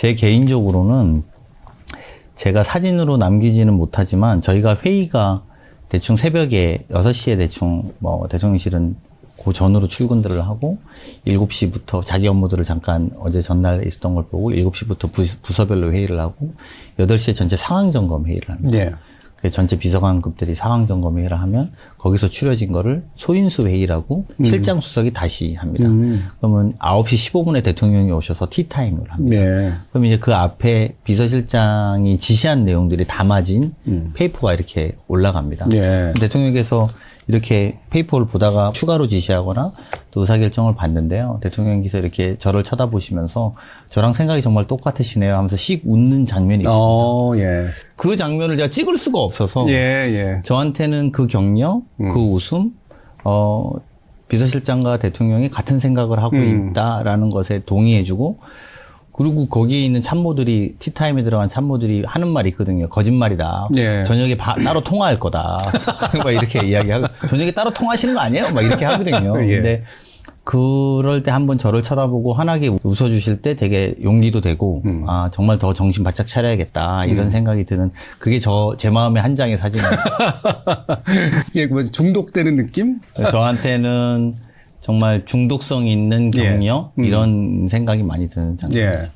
제 개인적으로는 제가 사진으로 남기지는 못하지만 저희가 회의가 대충 새벽에 6시에 대충 뭐 대통령실은 그 전으로 출근들을 하고 7시부터 자기 업무들을 잠깐 어제 전날 있었던 걸 보고 7시부터 부, 부서별로 회의를 하고 8시에 전체 상황 점검 회의를 합니다. 예. 그 전체 비서관급들이 상황 점검 회의를 하면 거기서 추려진 거를 소인수 회의라고 실장 수석이 다시 합니다. 그러면 9시 15분에 대통령이 오셔서 티타임을 합니다. 예. 그럼 이제 그 앞에 비서실장이 지시한 내용들이 담아진 페이퍼가 이렇게 올라갑니다. 예. 대통령께서 이렇게 페이퍼를 보다가 추가로 지시하거나 또 의사결정을 받는데요. 대통령께서 이렇게 저를 쳐다보시면서 저랑 생각이 정말 똑같으시네요 하면서 씩 웃는 장면이 있어요. 어, 예. 그 장면을 제가 찍을 수가 없어서 예, 예. 저한테는 그 격려, 그 웃음, 어, 비서실장과 대통령이 같은 생각을 하고 있다라는 것에 동의해주고, 그리고 거기에 있는 참모들이, 티타임에 들어간 참모들이 하는 말이 있거든요. 거짓말이다. 예. 저녁에 바- 따로 통화할 거다. 막 이렇게 이야기하고, 저녁에 따로 통화하시는 거 아니에요? 막 이렇게 하거든요. 예. 근데 그럴 때 한번 저를 쳐다보고 환하게 웃어주실 때 되게 용기도 되고, 음. 아, 정말 더 정신 바짝 차려야겠다. 이런 생각이 드는, 그게 저, 제 마음의 한 장의 사진이에요. 예, 뭐 중독되는 느낌? 저한테는 정말 중독성 있는 예. 격려 이런 생각이 많이 드는 장면. 예.